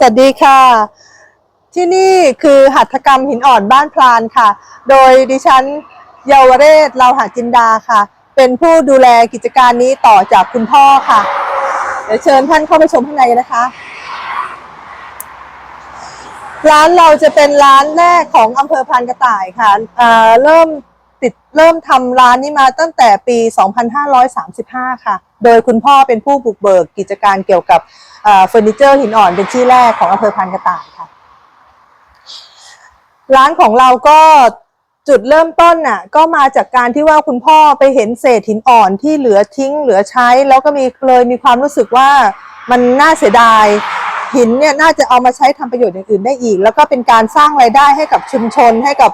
สวัสดีค่ะ ที่นี่คือหัตถกรรมหินอ่อนบ้านพลานค่ะ โดยดิฉันเยาวเรศเราหาจินดาค่ะ เป็นผู้ดูแลกิจการนี้ต่อจากคุณพ่อค่ะ เดี๋ยวเชิญท่านเข้าไปชมข้างในนะคะ ร้านเราจะเป็นร้านแรกของอำเภอพานกระต่ายค่ะเเริ่ม ติดเริ่มทำร้านนี้มาตั้งแต่ปี 2535 ค่ะ โดยคุณพ่อเป็นผู้บุกเบิกกิจการเกี่ยวกับเฟอร์นิเจอร์หินอ่อนเป็นที่แรกของอำเภอพานกระต่ายค่ะ ร้านของเราก็จุดเริ่มต้นน่ะก็มาจากการที่ว่าคุณพ่อไปเห็นเศษหินอ่อนที่เหลือทิ้งเหลือใช้ แล้วก็มีเลยมีความรู้สึกว่ามันน่าเสียดาย หินเนี่ยน่าจะเอามาใช้ทำประโยชน์อย่างอื่นได้อีก แล้วก็เป็นการสร้างรายได้ให้กับชุมชนให้กับ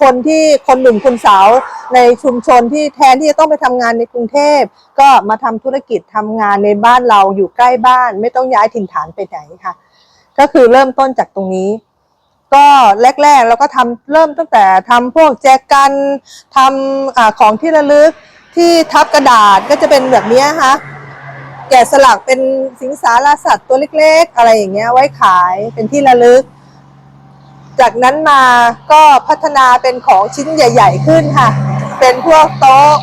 คนที่คนหนุ่มคนสาวในชุมชนที่แทนที่จะต้องไปทำงานในกรุงเทพ ก็มาทำธุรกิจทำงานในบ้านเราอยู่ใกล้บ้าน ไม่ต้องย้ายถิ่นฐานไปไหนค่ะ ก็คือเริ่มต้นจากตรงนี้ก็แรกๆเราก็ทำเริ่มตั้งแต่ทำพวกแจกันทำอของที่ระลึกที่ทับกระดาษก็จะเป็นแบบนี้ค่ะ แกะสลักเป็นสิงสาราสัตว์ตัวเล็กๆ อะไรอย่างเงี้ย ไว้ขายเป็นที่ระลึก จากนั้นมาก็พัฒนาเป็นของชิ้นใหญ่ ๆ ขึ้นค่ะ เป็นพวกโต๊ะ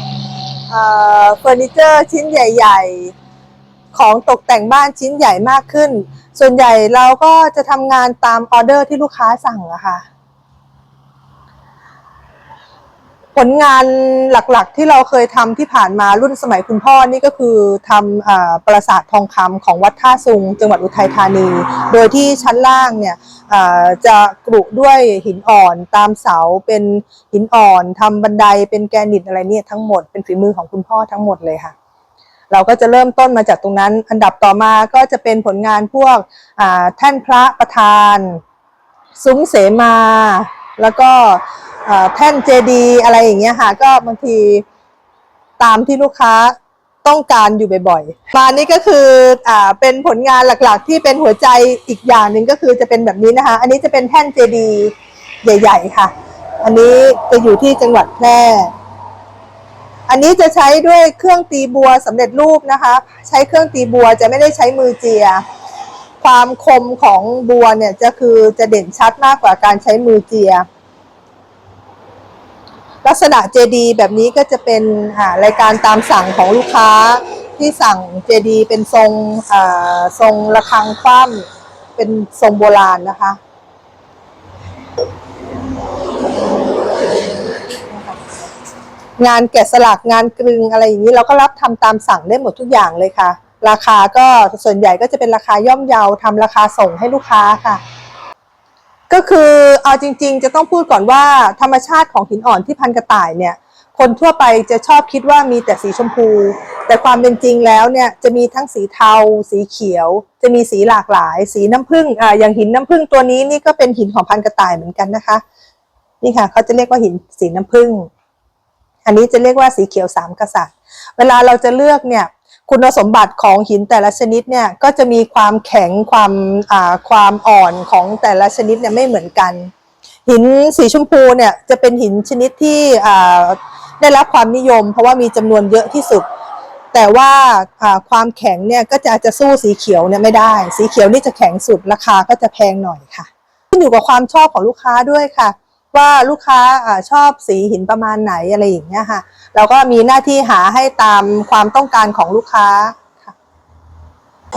เฟอร์นิเจอร์ชิ้นใหญ่ ๆ ของตกแต่งบ้านชิ้นใหญ่มากขึ้น ส่วนใหญ่เราก็จะทำงานตามออเดอร์ที่ลูกค้าสั่งอะค่ะ ผลงานหลักๆ ที่เราเคยทำที่ผ่านมารุ่นสมัยคุณพ่อนี่ก็คือทำอปราสาททองคำของวัดท่าซุง จังหวัดอุทัยธานี โดยที่ชั้นล่างเนี่ยจะกรุด้วยหินอ่อนตามเสาเป็นหินอ่อนทำบันไดเป็นแกนิตอะไรเนี่ยทั้งหมดเป็นฝีมือของคุณพ่อทั้งหมดเลยค่ะ เราก็จะเริ่มต้นมาจากตรงนั้น อันดับต่อมาก็จะเป็นผลงานพวกแท่นพระประธาน ซุ้มเสมาแล้วก็ แท่นเจดีอะไรอย่างเงี้ยค่ะ ก็บางทีตามที่ลูกค้าต้องการอยู่บ่อยๆมานี่ก็คืออ่าเป็นผลงานหลักๆ ที่เป็นหัวใจอีกอย่างหนึ่งก็คือจะเป็นแบบนี้นะคะ อันนี้จะเป็นแท่นเจดีใหญ่ ๆ ค่ะ อันนี้จะอยู่ที่จังหวัดแพร่ อันนี้จะใช้ด้วยเครื่องตีบัวสำเร็จรูปนะคะ ใช้เครื่องตีบัวจะไม่ได้ใช้มือเจีย ความคมของบัวเนี่ยจะคือจะเด่นชัดมากกว่าการใช้มือเจีย ลักษณะเจดีแบบนี้ก็จะเป็นรายการตามสั่งของลูกค้าที่สั่งเจดีเป็นทรงทรงระฆังคว่ำเป็นทรงโบราณนะคะ งานแกะสลักงานกรึงอะไรอย่างนี้เราก็รับทำตามสั่งได้หมดทุกอย่างเลยค่ะ ราคาก็ส่วนใหญ่ก็จะเป็นราคาย่อมเยาทำราคาส่งให้ลูกค้าค่ะ ก็คือเอาจริง ๆ จะต้องพูดก่อนว่าธรรมชาติของหินอ่อนที่พันกระต่ายเนี่ย คนทั่วไปจะชอบคิดว่ามีแต่สีชมพู แต่ความเป็นจริงแล้วเนี่ยจะมีทั้งสีเทา สีเขียว จะมีสีหลากหลาย สีน้ำผึ้งอ่าอย่างหินน้ำผึ้งตัวนี้นี่ก็เป็นหินของพันกระต่ายเหมือนกันนะคะ นี่ค่ะเขาจะเรียกว่าหินสีน้ำผึ้งอันนี้จะเรียกว่าสีเขียวสามกษัตริย์ เวลาเราจะเลือกเนี่ย คุณสมบัติของหินแต่ละชนิดเนี่ยก็จะมีความแข็งความอ่าความอ่อนของแต่ละชนิดเนี่ยไม่เหมือนกัน หินสีชมพูเนี่ยจะเป็นหินชนิดที่อ่าได้รับความนิยม เพราะว่ามีจำนวนเยอะที่สุด แต่ว่าอ่าความแข็งเนี่ยก็จะอาจจะสู้สีเขียวเนี่ยไม่ได้ สีเขียวนี่จะแข็งสุดราคาก็จะแพงหน่อยค่ะขึ้นอยู่กับความชอบของลูกค้าด้วยค่ะ ว่าลูกค้าชอบสีหินประมาณไหนอะไรอย่างเงี้ยค่ะ เราก็มีหน้าที่หาให้ตามความต้องการของลูกค้าค่ะ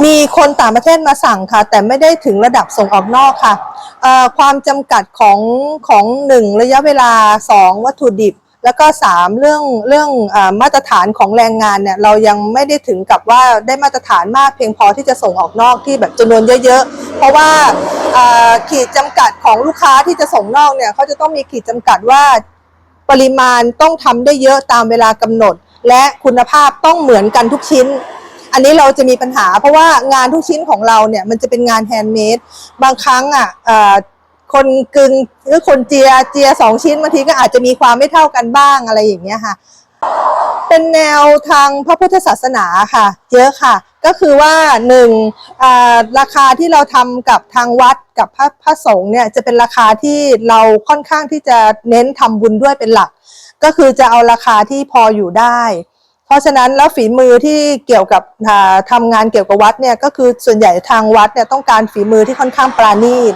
มีคนต่างประเทศมาสั่งค่ะ แต่ไม่ได้ถึงระดับส่งออกนอกค่ะความจำกัดของของหนึ่งระยะเวลาสองวัตถุดิบ แล้วก็สามเรื่องเรื่องอมาตรฐานของแรงงานเนี่ยเรายังไม่ได้ถึงกับว่าได้มาตรฐานมากเพียงพอที่จะส่งออกนอกที่แบบจำนวนเยอะๆ เพราะว่าขีดจำกัดของลูกค้าที่จะส่งนอกเนี่ยเขาจะต้องมีขีดจำกัดว่าปริมาณต้องทำได้เยอะตามเวลากำหนด และคุณภาพต้องเหมือนกันทุกชิ้น อันนี้เราจะมีปัญหาเพราะว่างานทุกชิ้นของเราเนี่ยมันจะเป็นงานแฮนด์เมดบางครั้งอะอ่อ คนกึงหรือคนเจียเจียสองชิ้นบางทีก็อาจจะมีความไม่เท่ากันบ้างอะไรอย่างเงี้ยค่ะ เป็นแนวทางพระพุทธศาสนาค่ะ เยอะค่ะ ก็คือว่าหนึ่งราคาที่เราทำกับทางวัดกับพระพระสงฆ์เนี่ยจะเป็นราคาที่เราค่อนข้างที่จะเน้นทำบุญด้วยเป็นหลัก ก็คือจะเอาราคาที่พออยู่ได้เพราะฉะนั้นแล้วฝีมือที่เกี่ยวกับอ่าทำงานเกี่ยวกับวัดเนี่ยก็คือส่วนใหญ่ทางวัดเนี่ยต้องการฝีมือที่ค่อนข้างปราณีต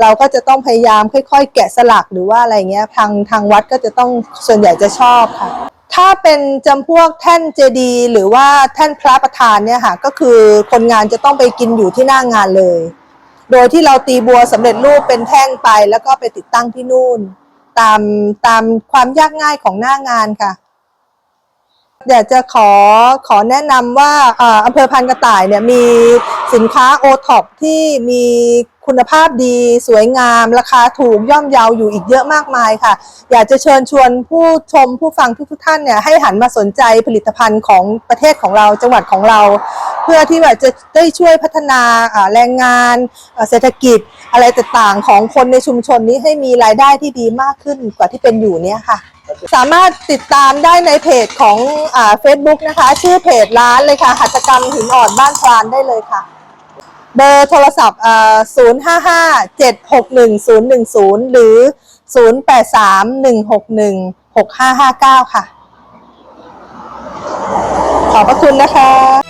เราก็จะต้องพยายามค่อยๆ แกะสลักหรือว่าอะไรเงี้ยทางทางวัดก็จะต้องส่วนใหญ่จะชอบค่ะ ถ้าเป็นจำพวกแท่นเจดีย์หรือว่าแท่นพระประธานเนี่ยค่ะก็คือคนงานจะต้องไปกินอยู่ที่หน้างานเลย โดยที่เราตีบัวสำเร็จรูปเป็นแท่งไปแล้วก็ไปติดตั้งที่นู่น ตามตามความยากง่ายของหน้างานค่ะอยากจะขอขอแนะนำว่าอ่าอำเภอพันกระต่ายเนี่ยมีสินค้าโอท็อปที่มี คุณภาพดี สวยงาม ราคาถูกย่อมเยาวอยู่อีกเยอะมากมายค่ะ อยากจะเชิญชวนผู้ชมผู้ฟังทุกๆท่านเนี่ยให้หันมาสนใจผลิตภัณฑ์ของประเทศของเราจังหวัดของเรา เพื่อที่ว่าจะได้ช่วยพัฒนาแรงงานเศรษฐกิจอะไรต่างๆของคนในชุมชนนี้ให้มีรายได้ที่ดีมากขึ้นกว่าที่เป็นอยู่เนี่ยค่ะสามารถติดตามได้ในเพจของอ่า Facebook นะคะ ชื่อเพจร้านเลยค่ะหัตถกรรมหินอ่อนบ้านพลานได้เลยค่ะ เบอร์โทรศัพท์055 761 010หรือ083 161 6559ค่ะ ขอบพระคุณนะคะ